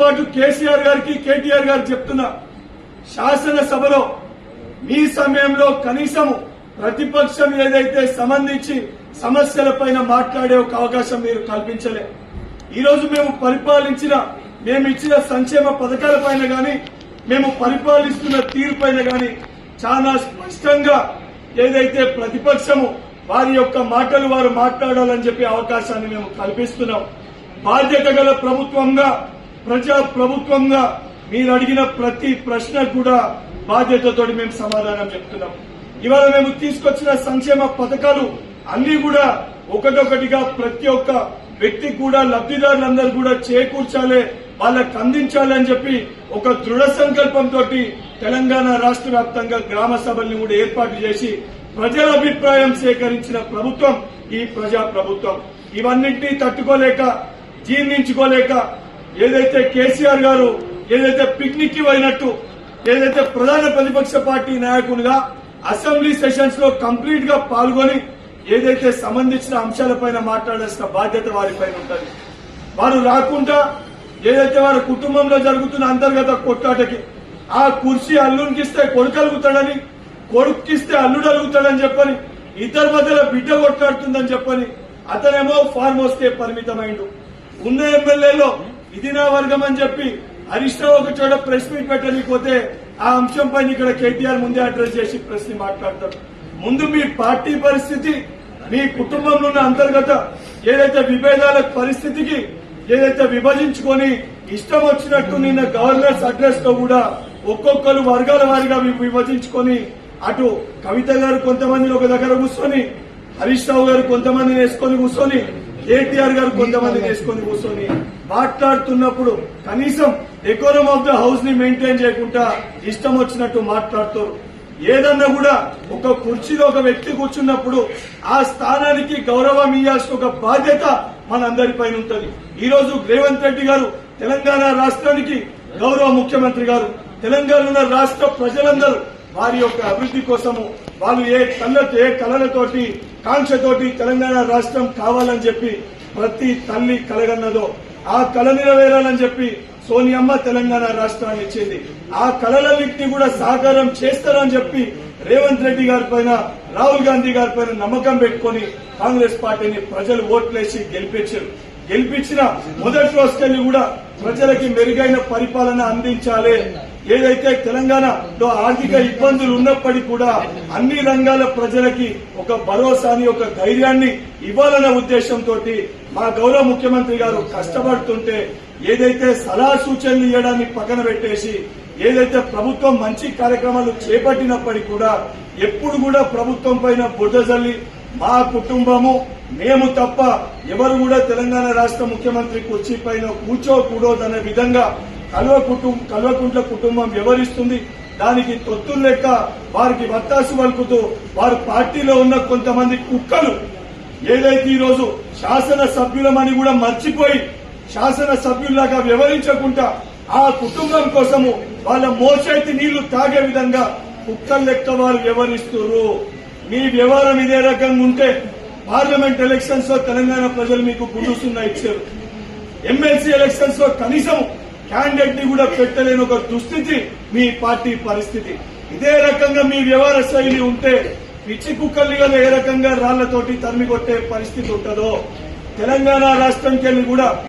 పాటు కేసీఆర్ గారికి కేటీఆర్ గారు చెప్తున్నా శాసనసభలో మీ సమయంలో కనీసం ప్రతిపక్షం ఏదైతే సంబంధించి సమస్యల పైన మాట్లాడే ఒక అవకాశం మీరు కల్పించలే. ఈరోజు మేము పరిపాలించిన మేము ఇచ్చిన సంక్షేమ పథకాల పైన కానీ మేము పరిపాలిస్తున్న తీరు పైన కానీ చాలా స్పష్టంగా ఏదైతే ప్రతిపక్షము వారి యొక్క మాటలు వారు మాట్లాడాలని చెప్పి అవకాశాన్ని మేము కల్పిస్తున్నాం. బాధ్యత గల ప్రభుత్వంగా ప్రజా ప్రభుత్వంగా మీరు అడిగిన ప్రతి ప్రశ్న కూడా బాధ్యతతో మేము సమాధానం చెప్తున్నాం. ఇవాళ మేము తీసుకొచ్చిన సంక్షేమ పథకాలు అన్ని కూడా ఒకటొకటిగా ప్రతి ఒక్క వ్యక్తికి కూడా లబ్ధిదారులందరూ కూడా చేకూర్చాలి వాళ్ళకు అందించాలి అని చెప్పి ఒక దృఢ సంకల్పంతో తెలంగాణ రాష్ట్ర వ్యాప్తంగా గ్రామ సభల్ని కూడా ఏర్పాటు చేసి ప్రజల అభిప్రాయం సేకరించిన ప్రభుత్వం ఈ ప్రజా ప్రభుత్వం ఇవన్నింటినీ తట్టుకోలేక జీర్ణించుకోలేక ఏదైతే కేసీఆర్ గారు ఏదైతే పిక్నిక్కి పోయినట్టు ఏదైతే ప్రధాన ప్రతిపక్ష పార్టీ నాయకునిగా అసెంబ్లీ సెషన్స్లో కంప్లీట్గా పాల్గొని ఏదైతే సంబంధించిన అంశాలపైన మాట్లాడాల్సిన బాధ్యత వారిపైన ఉంటుంది. వారు రాకుండా ఏదైతే వారి కుటుంబంలో జరుగుతున్న అంతర్గత కొట్లాటకి ఆ కుర్చీ అల్లునికి ఇస్తే కొడుకు అలుగుతాడని కొడుక్కిస్తే అల్లుడు అలుగుతాడని చెప్పని ఇద్దరి మధ్యలో బిడ్డ కొట్లాడుతుందని చెప్పని అతనేమో ఫార్మ్ హౌస్కే పరిమితమైండు. ఉన్న ఎమ్మెల్యేలో ఇది నా వర్గం అని చెప్పి హరీష్ రావు ఒక చోట ప్రెస్ మీట్ పెట్టలేకపోతే ఆ అంశం పైన ఇక్కడ కేటీఆర్ ముందే అడ్రస్ చేసి ప్రెస్ని మాట్లాడతారు. ముందు మీ పార్టీ పరిస్థితి మీ కుటుంబంలో ఉన్న అంతర్గత ఏదైతే విభేదాల పరిస్థితికి ఏదైతే విభజించుకొని ఇష్టం వచ్చినట్టు నిన్న గవర్నర్స్ అడ్రస్లో కూడా ఒక్కొక్కరు వర్గాల వారిగా విభజించుకొని అటు కవిత గారు కొంతమందిని ఒక దగ్గర కూర్చొని హరీష్ రావు గారు కొంతమందిని వేసుకొని కూర్చొని కేటీఆర్ గారు కొంతమంది వేసుకొని కూర్చొని మాట్లాడుతున్నప్పుడు కనీసం ఎకోనమ్ ఆఫ్ ద హౌస్ని మెయింటైన్ చేయకుండా ఇష్టం వచ్చినట్టు మాట్లాడుతారు ఏదన్నా కూడా ఒక కుర్చీలో ఒక వ్యక్తి కూర్చున్నప్పుడు ఆ స్థానానికి గౌరవం ఇవ్వాల్సిన ఒక బాధ్యత మనందరిపైన ఉంటుంది. ఈ రోజు రేవంత్ రెడ్డి గారు తెలంగాణ రాష్ట్రానికి గౌరవ ముఖ్యమంత్రి గారు తెలంగాణ రాష్ట్ర ప్రజలందరూ వారి యొక్క అభివృద్ధి కోసము వాళ్ళు ఏ కళ్ళతో ఏ కళలతోటి కాంక్షతోటి తెలంగాణ రాష్ట్రం కావాలని చెప్పి ప్రతి తల్లి కలగన్నదో ఆ కళ నెరవేరాలని చెప్పి సోనియమ్మ తెలంగాణ రాష్ట్రాన్ని ఇచ్చింది. ఆ కళలన్నింటినీ కూడా సాకారం చేస్తారని చెప్పి రేవంత్ రెడ్డి గారి పైన రాహుల్ గాంధీ గారి పైన నమ్మకం పెట్టుకొని కాంగ్రెస్ పార్టీని ప్రజలు ఓట్లేసి గెలిపించారు. గెలిపించిన మొదటి రోజుకెళ్ళి కూడా ప్రజలకి మెరుగైన పరిపాలన అందించాలి. ఏదైతే తెలంగాణలో ఆర్థిక ఇబ్బందులు ఉన్నప్పటికీ కూడా అన్ని రంగాల ప్రజలకి ఒక భరోసాని ఒక ధైర్యాన్ని ఇవ్వాలన్న ఉద్దేశంతో మా గౌరవ ముఖ్యమంత్రి గారు కష్టపడుతుంటే ఏదైతే సలహా సూచనలు ఇవ్వడాన్ని పక్కన పెట్టేసి ఏదైతే ప్రభుత్వం మంచి కార్యక్రమాలు చేపట్టినప్పటికీ కూడా ఎప్పుడు కూడా ప్రభుత్వం పైన బురద జల్లి మా కుటుంబము మేము తప్ప ఎవరు కూడా తెలంగాణ రాష్ట్ర ముఖ్యమంత్రి కుర్చీ పైన కూర్చోకూడదనే విధంగా కల్వ కుటుంబం కల్వకుంట్ల కుటుంబం వ్యవహరిస్తుంది దానికి తొత్తులు లెక్క వారికి వత్తాసు పలుకుతూ వారి పార్టీలో ఉన్న కొంతమంది కుక్కలు. ఏదైతే ఈరోజు రోజు శాసన సభ్యులమని కూడా మర్చిపోయి శాసన సభ్యుల్లాగా వ్యవహరించకుండా ఆ కుటుంబం కోసము వాళ్ళ మోచేతి నీళ్ళు తాగే విధంగా కుక్కల లెక్క వారు వ్యవహరిస్తున్నారు మీ వ్యవహారం ఇదే రకంగా ఉంటే పార్లమెంట్ ఎలక్షన్స్లో తెలంగాణ ప్రజలు మీకు గుండుసున్నా ఇచ్చారు. ఎమ్మెల్సీ ఎలక్షన్స్లో కనీసం క్యాండిడేట్ని కూడా పెట్టలేని ఒక దుస్థితి మీ పార్టీ పరిస్థితి. ఇదే రకంగా మీ వ్యవహార శైలి ఉంటే పిచ్చి కుక్కల్ని ఏ రకంగా రాళ్ళతోటి తరిమి కొట్టే పరిస్థితి ఉంటుందో. తెలంగాణ రాష్ట్రంకెళ్ళి కూడా